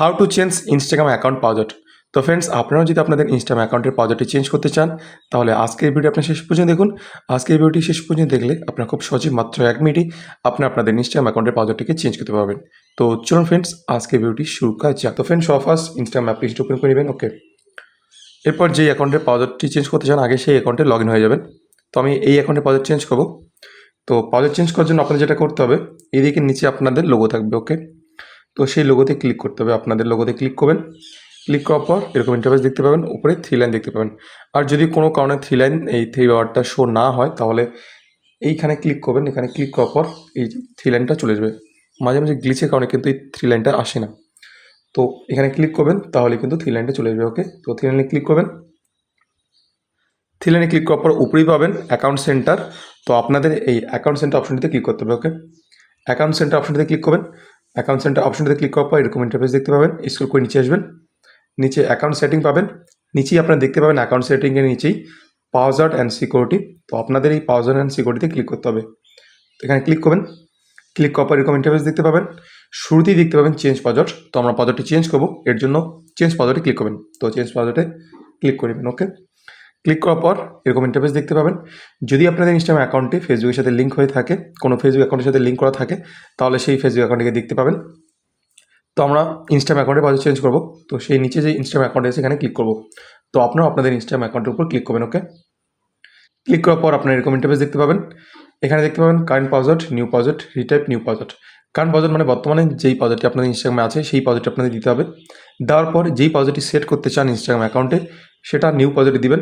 How to change Instagram account password তো friends আপনারাও যদি আপনাদের ইনস্টাগ্রাম অ্যাকাউন্টের পাওয়ারটি চেঞ্জ করতে চান, তাহলে আজকের ভিডিও আপনার শেষ পর্যন্ত দেখুন। আজকের ভিডিওটি শেষ পর্যন্ত দেখলে আপনার খুব সহজে মাত্র এক মিনিটই আপনি আপনাদের ইনস্টাগ্রাম অ্যাকাউন্টের পাওয়ারটিকে চেঞ্জ করতে পারবেন। তো চলুন ফ্রেন্ডস আজকের ভিডিওটি শুরু করা যাক। তো friends first Instagram application open করে নেবেন ওকে এরপর যে অ্যাকাউন্টের পাওয়ারটি চেঞ্জ করতে চান, আগে সেই অ্যাকাউন্টে লগ হয়ে যাবেন। তো আমি এই অ্যাকাউন্টে পাওয়ার চেঞ্জ করব। তো পাওয়ার চেঞ্জ করার জন্য আপনাদের যেটা করতে হবে, এদিকে নিচে আপনাদের লোগো থাকবে ওকে তো সেই লোগোতে ক্লিক করতে হবে। আপনাদের লোগোতে ক্লিক করবেন। ক্লিক করার পর এরকম ইন্টারফেস দেখতে পাবেন। উপরে থ্রি লাইন দেখতে পাবেন। আর যদি কোনো কারণে থ্রি লাইন এই থ্রি বারটা শো না হয়, তাহলে এইখানে ক্লিক করবেন। এখানে ক্লিক করার পর এই থ্রি লাইনটা চলে যাবে। মাঝে মাঝে গ্লিচের কারণে কিন্তু এই থ্রি লাইনটা আসে না। তো এখানে ক্লিক করবেন, তাহলে কিন্তু থ্রি লাইনটা চলে যাবে ওকে তো থ্রি লাইনে ক্লিক করবেন। থ্রি লাইনে ক্লিক করার পর উপরেই পাবেন অ্যাকাউন্ট সেন্টার তো আপনাদের এই অ্যাকাউন্ট সেন্টার অপশনটিতে ক্লিক করতে হবে ওকে অ্যাকাউন্ট সেন্টার অপশনটিতে ক্লিক করবেন। অ্যাকাউন্ট সেন্টার অপশনটিতে ক্লিক করার পর এরকম ইন্টারফেস দেখতে পাবেন। স্ক্রল করে নিচে আসবেন। নিচে অ্যাকাউন্ট সেটিং পাবেন। নিচেই আপনারা দেখতে পাবেন অ্যাকাউন্ট সেটিংয়ের নিচেই পাওয়ার্ড অ্যান্ড সিকিউরিটি তো আপনাদের এই পাওয়ার্ড অ্যান্ড সিকিউরিটিতে ক্লিক করতে হবে। তো এখানে ক্লিক করবেন। ক্লিক করার পর এরকম ইন্টারফেস দেখতে পাবেন। শুরুতেই দেখতে পাবেন চেঞ্জ পাজট তো আমরা পাজটটি চেঞ্জ করব। এর জন্য চেঞ্জ পাজটে ক্লিক করবেন। তো চেঞ্জ পাজটে ক্লিক করবেন ওকে ক্লিক করার পর এরকম ইন্টারফেস দেখতে পাবেন। যদি আপনাদের ইনস্টাগ্রাম অ্যাকাউন্টটি ফেসবুকের সাথে লিঙ্ক হয়ে থাকে, কোনো ফেসবুক অ্যাকাউন্টের সাথে লিঙ্ক করা থাকে, তাহলে সেই ফেসবুক অ্যাকাউন্টটিকে দেখতে পাবেন। তো আমরা ইনস্টাগ্রাম অ্যাকাউন্টের পাশে চেঞ্জ করব। তো সেই নিচে যে ইনস্টাগ্রাম অ্যাকাউন্ট আছে, এখানে ক্লিক করব। তো আপনারাও আপনাদের ইনস্টাগ্রাম অ্যাকাউন্টের উপর ক্লিক করবেন ওকে ক্লিক করার পর আপনার এরকম ইন্টারফেস দেখতে পাবেন। এখানে দেখতে পাবেন current password new password retype new password current password মানে বর্তমানে যেই পাসওয়ার্ডটি আপনাদের ইনস্টাগ্রামে আছে, সেই পাসওয়ার্ডটি আপনাদের দিতে হবে। দেওয়ার পর যেই পাসওয়ার্ডটি সেট করতে চান ইনস্টাগ্রাম অ্যাকাউন্টে সেটা নিউ পাসওয়ার্ডটি দিবেন।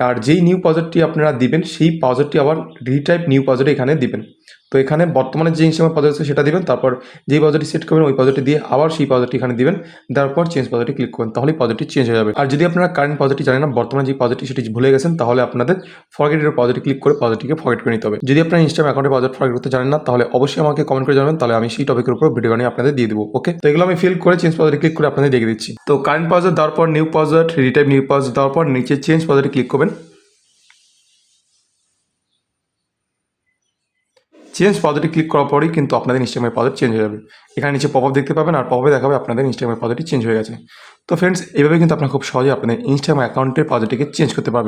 আর যেই নিউ পাসওয়ার্ডটি আপনারা দিবেন, সেই পাসওয়ার্ডটি আবার রিটাইপ নিউ পজেটে এখানে দিবেন। তো এখানে বর্তমানে যে ইনস্টাগ্রাম পাসওয়ার্ড আছে সেটা দিবেন তারপর যেই পাসওয়ার্ডটি সেট করবেন ওই পাসওয়ার্ডটি দিয়ে আবার সেই পাসওয়ার্ডটি এখানে দিবেন দেওয়ার পর চেঞ্জ পাসওয়ার্ডটি ক্লিক করবেন তাহলে পাসওয়ার্ডটি চেঞ্জ হয়ে যাবে আর যদি আপনারা কারেন্ট পাসওয়ার্ডটি জানেন না বর্তমানে যে পাসওয়ার্ডটি সেটি ভুলে গেছেন তাহলে আপনাদের ফরগেটের পাসওয়ার্ডটি ক্লিক করে পাসওয়ার্ডটিকে ফরগেট করে নিতে হবে যদি আপনার ইনস্টাগ্রাম অ্যাকাউন্টে পাসওয়ার্ড ফরগেট করতে জানেন না তাহলে অবশ্যই আমাকে কমেন্ট করে জানাবেন তাহলে আমি সেই টপিকের উপর ভিডিও বানিয়ে আপনাদের দিয়ে দেবো ওকে তো এগুলো আমি ফিল করে চেঞ্জ পাসওয়ার্ডে ক্লিক করে আপনাদের দেখে দিচ্ছি তো কারেন্ট পাসওয়ার্ড দেওয়ার পর new password retype new password দেওয়ার পর নিচে চেঞ্জ পাসওয়ার্ডে ক্লিক করবেন চেঞ্জ পদটি ক্লিক করার পরেই কিন্তু আপনাদের ইনস্টাগ্রামের পদটি চেঞ্জ হয়ে যাবে। এখানে নিচে পপ দেখতে পাবেন আর পপে দেখাবে আপনাদের ইনস্টাগ্রামের পদটি চেঞ্জ হয়ে গেছে। তো ফ্রেন্ডস এভাবে কিন্তু আপনারা খুব সহজে আপনাদের ইনস্টাগ্রাম অ্যাকাউন্টের পদটিকে চেঞ্জ করতে পারবেন।